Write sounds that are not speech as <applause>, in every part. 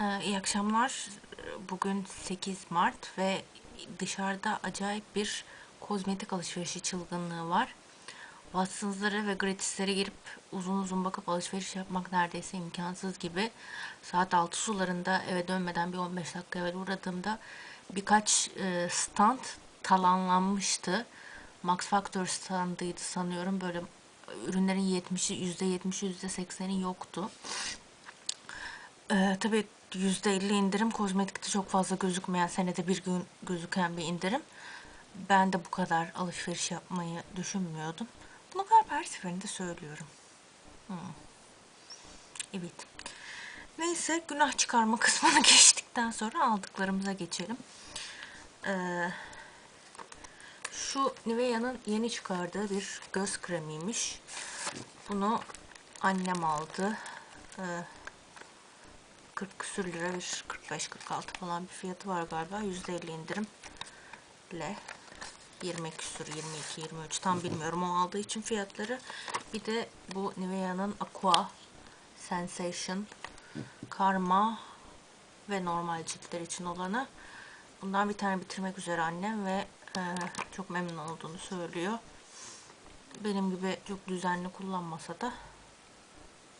Ee, iyi akşamlar. Bugün 8 Mart ve dışarıda acayip bir kozmetik alışverişi çılgınlığı var. Watsons'lara ve Gratis'lere girip uzun uzun bakıp alışveriş yapmak neredeyse imkansız gibi. Saat 6 sularında eve dönmeden bir 15 dakika evvel uğradığımda birkaç e, stand talanlanmıştı. Max Factor standıydı sanıyorum. Böyle ürünlerin %70'i, %70'i, %80'i yoktu. Ee, tabii %50 indirim kozmetikte çok fazla gözükmeyen senede bir gün gözüken bir indirim. Ben de bu kadar alışveriş yapmayı düşünmüyordum. Bunu galiba her seferinde söylüyorum. Hmm. Evet. Neyse günah çıkarma <laughs> kısmını geçtikten sonra aldıklarımıza geçelim. Ee, şu Nivea'nın yeni çıkardığı bir göz kremiymiş. Bunu annem aldı. Ee, 40 küsür lira bir 45-46 falan bir fiyatı var galiba. %50 indirimle 20 küsür 22-23 tam bilmiyorum o aldığı için fiyatları. Bir de bu Nivea'nın Aqua Sensation Karma ve normal ciltler için olanı. Bundan bir tane bitirmek üzere annem ve e, çok memnun olduğunu söylüyor. Benim gibi çok düzenli kullanmasa da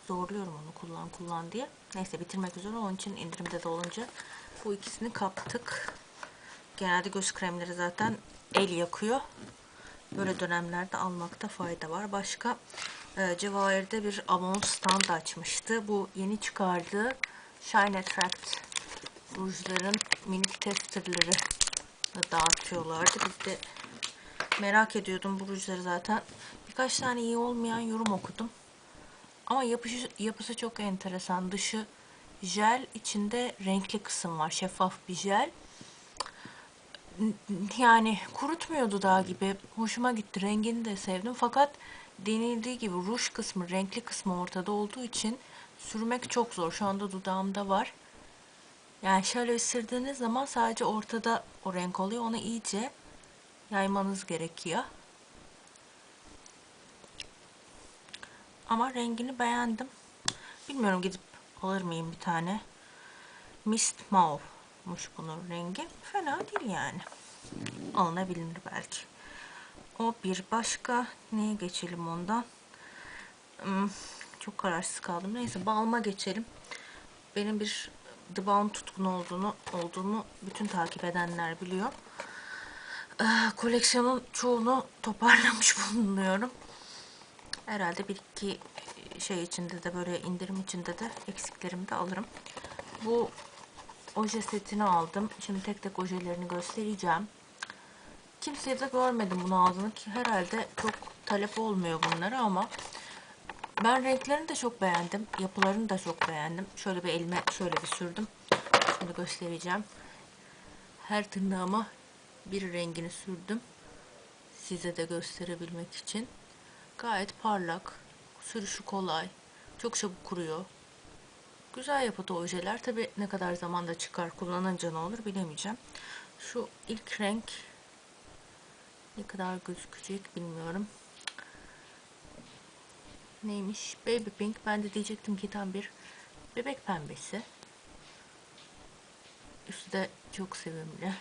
zorluyorum onu kullan kullan diye. Neyse bitirmek üzere onun için indirimde de olunca bu ikisini kaptık. Genelde göz kremleri zaten el yakıyor. Böyle dönemlerde almakta fayda var. Başka e, Cevahir'de bir Avon stand açmıştı. Bu yeni çıkardığı Shine Attract rujların minik testerleri dağıtıyorlardı. Biz de merak ediyordum bu rujları zaten. Birkaç tane iyi olmayan yorum okudum. Ama yapışı, yapısı çok enteresan. Dışı jel, içinde renkli kısım var. Şeffaf bir jel. Yani kurutmuyor dudağı gibi. Hoşuma gitti. Rengini de sevdim. Fakat denildiği gibi ruj kısmı, renkli kısmı ortada olduğu için sürmek çok zor. Şu anda dudağımda var. Yani şöyle ısırdığınız zaman sadece ortada o renk oluyor. Onu iyice yaymanız gerekiyor. Ama rengini beğendim. Bilmiyorum gidip alır mıyım bir tane. Mist Mauve'muş bunun rengi. Fena değil yani. Alınabilir belki. O bir başka. Neye geçelim ondan? Hmm, çok kararsız kaldım. Neyse balma geçelim. Benim bir The Balm tutkunu olduğunu, olduğumu bütün takip edenler biliyor. Ee, koleksiyonun çoğunu toparlamış <laughs> bulunuyorum. Herhalde bir iki şey içinde de böyle indirim içinde de eksiklerimi de alırım. Bu oje setini aldım. Şimdi tek tek ojelerini göstereceğim. Kimseye de görmedim bunu aldığını ki herhalde çok talep olmuyor bunlara ama ben renklerini de çok beğendim. Yapılarını da çok beğendim. Şöyle bir elime şöyle bir sürdüm. Şimdi göstereceğim. Her tırnağıma bir rengini sürdüm. Size de gösterebilmek için. Gayet parlak. Sürüşü kolay. Çok çabuk kuruyor. Güzel yapıda ojeler. Tabi ne kadar zamanda çıkar kullanınca ne olur bilemeyeceğim. Şu ilk renk ne kadar gözükecek bilmiyorum. Neymiş? Baby Pink. Ben de diyecektim ki tam bir bebek pembesi. Üstü de çok sevimli.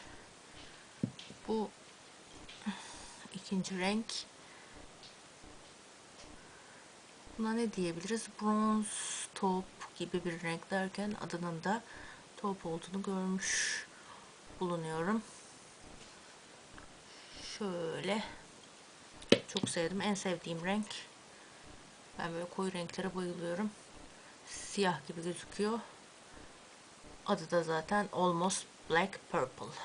Bu ikinci renk. Buna ne diyebiliriz? Bronze top gibi bir renk derken adının da top olduğunu görmüş bulunuyorum. Şöyle. Çok sevdim. En sevdiğim renk. Ben böyle koyu renklere bayılıyorum. Siyah gibi gözüküyor. Adı da zaten Almost Black Purple.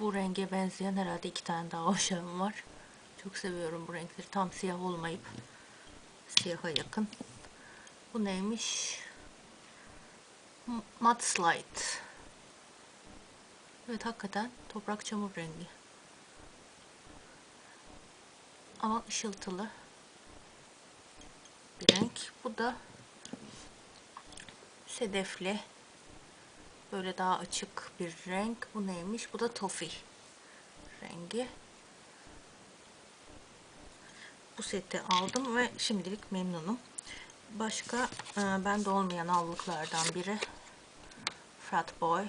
Bu renge benzeyen herhalde iki tane daha <laughs> ojem var. Çok seviyorum bu renkleri. Tam siyah olmayıp siyaha yakın. Bu neymiş? Mud Slide. Evet hakikaten toprak çamur rengi. Ama ışıltılı bir renk. Bu da sedefli. Böyle daha açık bir renk. Bu neymiş? Bu da tofi rengi. Bu seti aldım ve şimdilik memnunum. Başka e, bende olmayan allıklardan biri Frat Boy.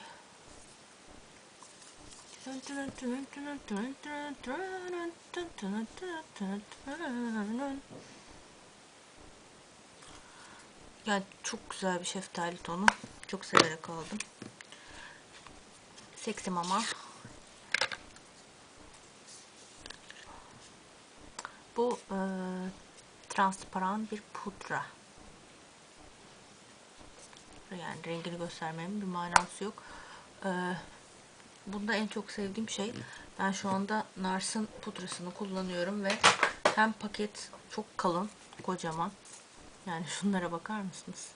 Yani çok güzel bir şeftali tonu. Çok severek aldım. Seksi mama. Bu e, transparan bir pudra. Yani rengini göstermemin bir manası yok. E, bunda en çok sevdiğim şey ben şu anda Nars'ın pudrasını kullanıyorum ve hem paket çok kalın, kocaman. Yani şunlara bakar mısınız?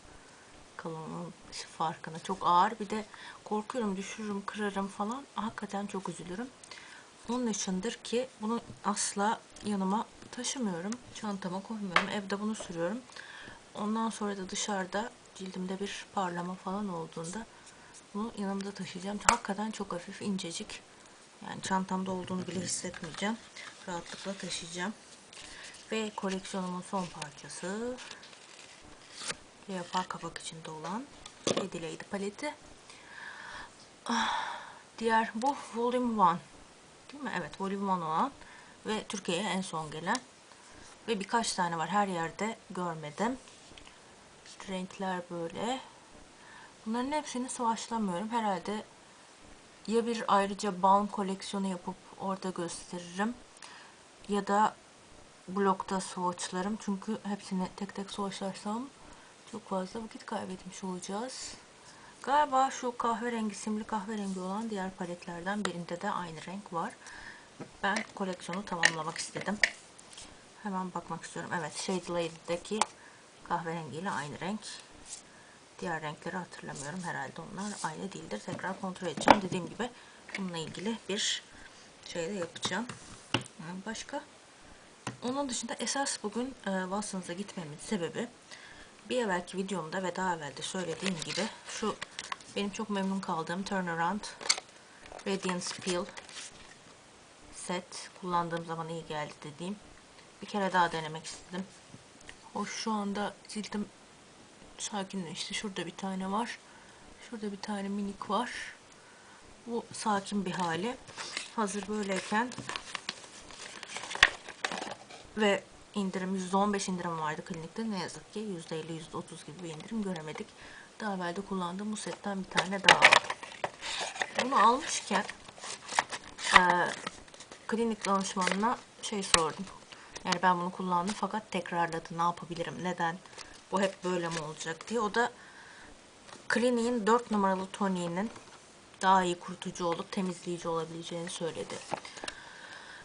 Kalınlığın farkına. Çok ağır. Bir de korkuyorum düşürürüm, kırarım falan. Hakikaten çok üzülürüm. Onun içindir ki bunu asla yanıma taşımıyorum. Çantama koymuyorum. Evde bunu sürüyorum. Ondan sonra da dışarıda cildimde bir parlama falan olduğunda bunu yanımda taşıyacağım. Hakikaten çok hafif, incecik. Yani çantamda olduğunu bile hissetmeyeceğim. Rahatlıkla taşıyacağım. Ve koleksiyonumun son parçası leopar kapak içinde olan Lady paleti. Ah, diğer bu Volume 1. Değil mi? Evet Volume 1 olan ve Türkiye'ye en son gelen. Ve birkaç tane var. Her yerde görmedim. Renkler böyle. Bunların hepsini savaşlamıyorum. Herhalde ya bir ayrıca balm koleksiyonu yapıp orada gösteririm ya da blokta swatchlarım. Çünkü hepsini tek tek swatchlarsam çok fazla vakit kaybetmiş olacağız. Galiba şu kahverengi, simli kahverengi olan diğer paletlerden birinde de aynı renk var. Ben koleksiyonu tamamlamak istedim. Hemen bakmak istiyorum. Evet, Shade Lady'deki kahverengiyle aynı renk. Diğer renkleri hatırlamıyorum. Herhalde onlar aynı değildir. Tekrar kontrol edeceğim. Dediğim gibi bununla ilgili bir şey de yapacağım. Başka? Onun dışında esas bugün e, Watson's'a gitmemin sebebi bir evvelki videomda ve daha evvel de söylediğim gibi şu benim çok memnun kaldığım Turnaround Radiance Peel set kullandığım zaman iyi geldi dediğim bir kere daha denemek istedim. Hoş şu anda cildim sakinleşti. Şurada bir tane var. Şurada bir tane minik var. Bu sakin bir hali. Hazır böyleyken ve indirim %15 indirim vardı klinikte. Ne yazık ki %50 %30 gibi bir indirim göremedik. Daha evvel de kullandığım bu setten bir tane daha aldım. Bunu almışken klinik danışmanına şey sordum. Yani ben bunu kullandım fakat tekrarladı. Ne yapabilirim? Neden? Bu hep böyle mi olacak diye. O da kliniğin 4 numaralı toniğinin daha iyi kurutucu olup temizleyici olabileceğini söyledi.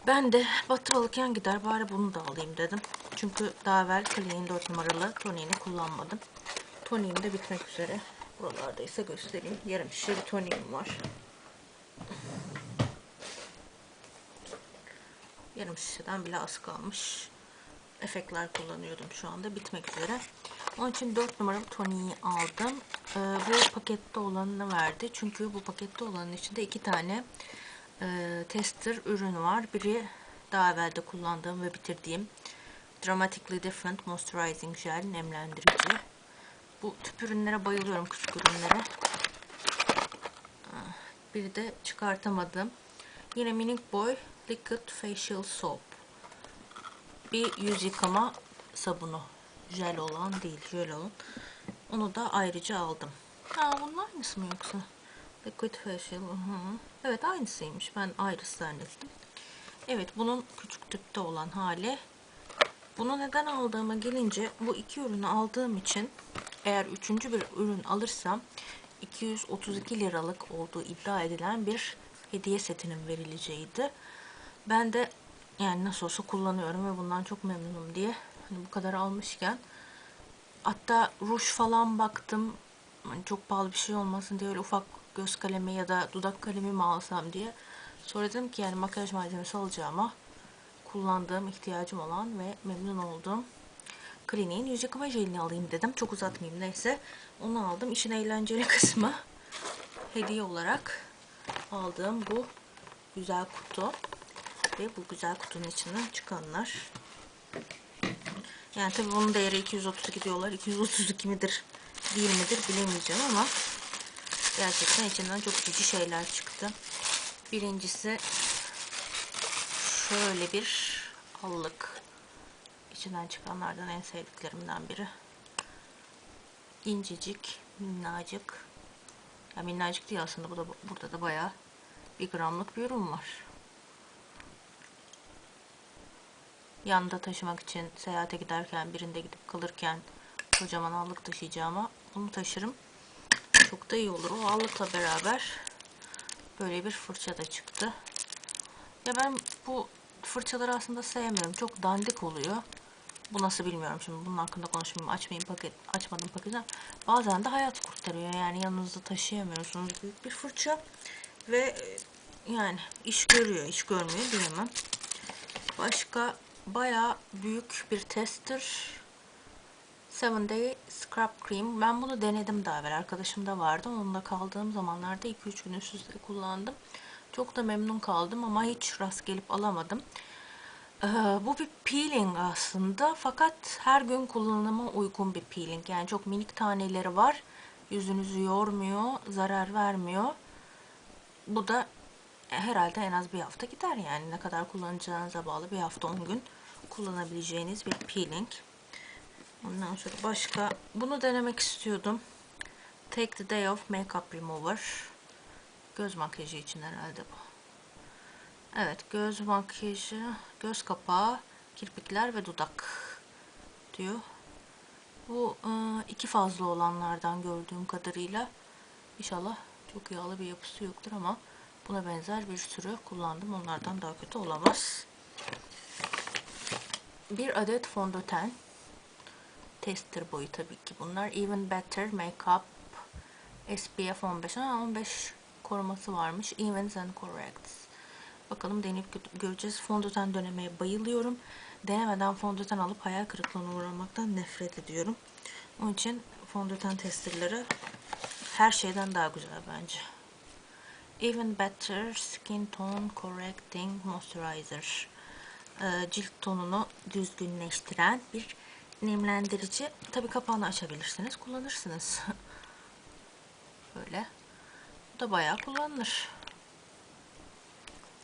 Ben de battı balık yan gider bari bunu da alayım dedim. Çünkü daha evvel Clinique'in 4 numaralı toniğini kullanmadım. Toniğim de bitmek üzere. Buralarda ise göstereyim. Yarım şişe bir toniğim var. Yarım şişeden bile az kalmış. Efektler kullanıyordum şu anda. Bitmek üzere. Onun için 4 numaralı toniği aldım. Ee, bu pakette olanını verdi. Çünkü bu pakette olanın içinde iki tane e, tester ürün var. Biri daha evvel kullandığım ve bitirdiğim Dramatically Different Moisturizing Gel nemlendirici. Bu tüp ürünlere bayılıyorum küçük ürünlere. Ah, biri de çıkartamadım. Yine Minik Boy Liquid Facial Soap. Bir yüz yıkama sabunu. Jel olan değil, jel olan. Onu da ayrıca aldım. Ha bunun aynısı mı yoksa? Liquid Facial. Hı -hı. Evet aynısıymış. Ben ayrısı zannettim. Evet bunun küçük tüpte olan hali. Bunu neden aldığıma gelince bu iki ürünü aldığım için eğer üçüncü bir ürün alırsam 232 liralık olduğu iddia edilen bir hediye setinin verileceğiydi. Ben de yani nasıl olsa kullanıyorum ve bundan çok memnunum diye hani bu kadar almışken hatta ruj falan baktım hani çok pahalı bir şey olmasın diye öyle ufak göz kalemi ya da dudak kalemi mi alsam diye. Sonra dedim ki yani makyaj malzemesi alacağıma kullandığım, ihtiyacım olan ve memnun olduğum Clinique'in yüz yıkama jelini alayım dedim. Çok uzatmayayım neyse. Onu aldım. İşin eğlenceli <laughs> kısmı hediye olarak aldığım bu güzel kutu ve bu güzel kutunun içinden çıkanlar. Yani tabii bunun değeri 232 diyorlar. 232 midir değil midir bilemeyeceğim ama gerçekten içinden çok cici şeyler çıktı. Birincisi şöyle bir allık. İçinden çıkanlardan en sevdiklerimden biri. İncecik, minnacık. Ya minnacık değil aslında bu da burada da bayağı bir gramlık bir ürün var. Yanında taşımak için seyahate giderken birinde gidip kalırken kocaman allık taşıyacağıma bunu taşırım. Çok da iyi olur. O allıkla beraber böyle bir fırça da çıktı. Ya ben bu fırçaları aslında sevmiyorum. Çok dandik oluyor. Bu nasıl bilmiyorum şimdi. Bunun hakkında konuşmayayım. Açmayayım paket, açmadım paketi. Bazen de hayat kurtarıyor. Yani yanınızda taşıyamıyorsunuz büyük bir fırça. Ve e, yani iş görüyor, iş görmüyor diyemem. Başka bayağı büyük bir tester. 7 Day Scrub Cream. Ben bunu denedim daha evvel. Arkadaşımda vardı. Onunla kaldığım zamanlarda 2-3 gün üst üste kullandım. Çok da memnun kaldım ama hiç rast gelip alamadım. Ee, bu bir peeling aslında fakat her gün kullanıma uygun bir peeling. Yani çok minik taneleri var. Yüzünüzü yormuyor, zarar vermiyor. Bu da herhalde en az bir hafta gider yani. Ne kadar kullanacağınıza bağlı bir hafta 10 gün kullanabileceğiniz bir peeling. Ondan sonra başka bunu denemek istiyordum. Take the Day Off Makeup Remover. Göz makyajı için herhalde bu. Evet göz makyajı, göz kapağı, kirpikler ve dudak diyor. Bu e, iki fazla olanlardan gördüğüm kadarıyla inşallah çok yağlı bir yapısı yoktur ama buna benzer bir sürü kullandım. Onlardan daha kötü olamaz. Bir adet fondöten. Tester boyu tabii ki bunlar. Even Better Makeup SPF 15. Ha, 15 koruması varmış. Evens and Corrects. Bakalım deneyip göreceğiz. Fondöten dönemeye bayılıyorum. Denemeden fondöten alıp hayal kırıklığına uğramaktan nefret ediyorum. Onun için fondöten testerleri her şeyden daha güzel bence. Even Better Skin Tone Correcting Moisturizer. Ee, cilt tonunu düzgünleştiren bir nemlendirici. Tabi kapağını açabilirsiniz. Kullanırsınız. <laughs> Böyle. Bu da bayağı kullanılır.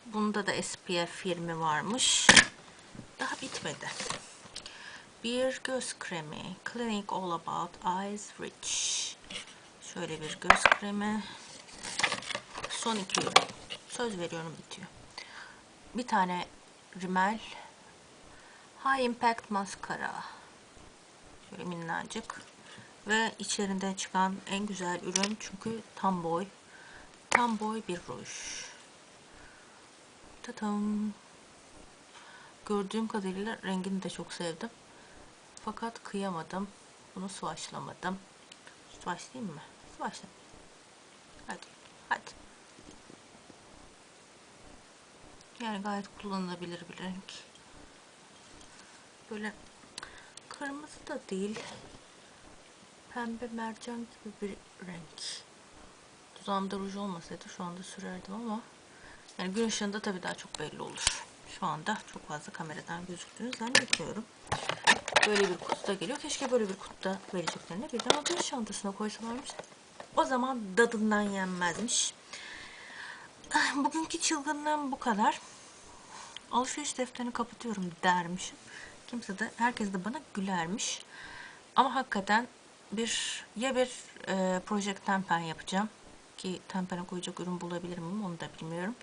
Bunda da SPF 20 varmış. Daha bitmedi. Bir göz kremi. Clinic All About Eyes Rich. Şöyle bir göz kremi. Son iki. Söz veriyorum bitiyor. Bir tane rimel. High Impact Mascara. Şöyle minnacık. Ve içlerinden çıkan en güzel ürün çünkü tam boy. Tam boy bir ruj. Tatam. Gördüğüm kadarıyla rengini de çok sevdim. Fakat kıyamadım. Bunu swatchlamadım. Swatchlayayım mı? Swatchla. Hadi. Hadi. Yani gayet kullanılabilir bir renk. Böyle kırmızı da değil. Pembe mercan gibi bir renk. Dudağımda ruj olmasaydı şu anda sürerdim ama yani gün ışığında tabii daha çok belli olur. Şu anda çok fazla kameradan gözüktüğünü zannetmiyorum. Böyle bir kutuda geliyor. Keşke böyle bir kutuda vereceklerine birden alışveriş çantasına koysalarmış. O zaman dadından yenmezmiş. Ah, bugünkü çılgınlığım bu kadar. Alışveriş defterini kapatıyorum dermişim. Kimse de, herkes de bana gülermiş. Ama hakikaten bir ya bir e, Project Tempen yapacağım ki tempene koyacak ürün bulabilir miyim onu da bilmiyorum.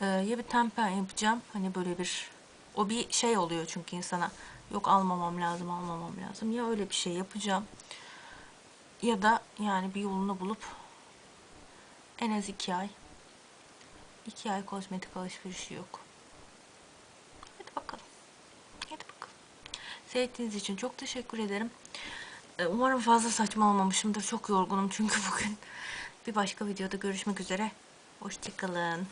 Ee, ya bir tempen yapacağım. Hani böyle bir o bir şey oluyor çünkü insana yok almamam lazım almamam lazım. Ya öyle bir şey yapacağım. Ya da yani bir yolunu bulup en az iki ay iki ay kozmetik alışverişi yok. Hadi bakalım. Hadi bakalım. Seyrettiğiniz için çok teşekkür ederim. Ee, umarım fazla saçma olmamışımdır. Çok yorgunum çünkü <laughs> bugün. Bir başka videoda görüşmek üzere. Hoşçakalın.